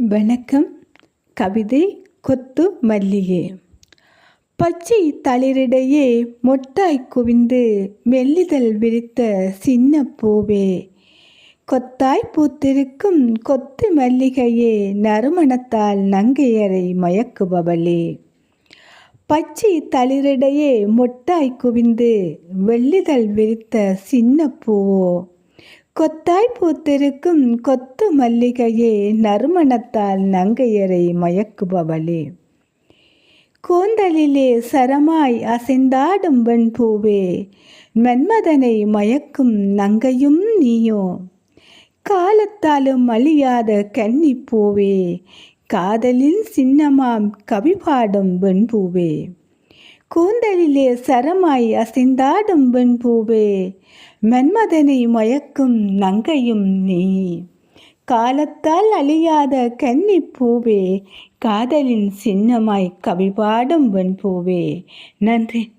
வணக்கம் கவிதை கொத்து மல்லிகை. பச்சை தளிரிடையே மொட்டாய் குவிந்து மெல்லிதழ் விரித்த சின்ன பூவே. கொத்தாய் பூத்திருக்கும் கொத்து மல்லிகையே நறுமணத்தால் நங்கையரை மயக்குபவளே. பச்சை தளிரிடையே மொட்டாய் குவிந்து வெள்ளிதழ் விரித்த சின்ன பூவோ. கொத்தாய் பூத்திருக்கும் கொத்து மல்லிகையே நறுமணத்தால் நங்கையரை மயக்குபவளே. கூந்தலிலே சரமாய் அசைந்தாடும் வெண் பூவே மன்மதனை மயக்கும் நங்கையும் நீயோ. காலத்தாலும் அழியாத கன்னிப்பூவே காதலின் சின்னமாம் கவிபாடும் வெண்பூவே. கூந்தலிலே சரமாய் அசைந்தாடும் வெண்பூவே மன்மதனை மயக்கும் நங்கையும் நீ. காலத்தால் அழியாத கன்னிப் பூவே காதலின் சின்னமாய் கவிபாடும் வெண்பூவே. நன்றி.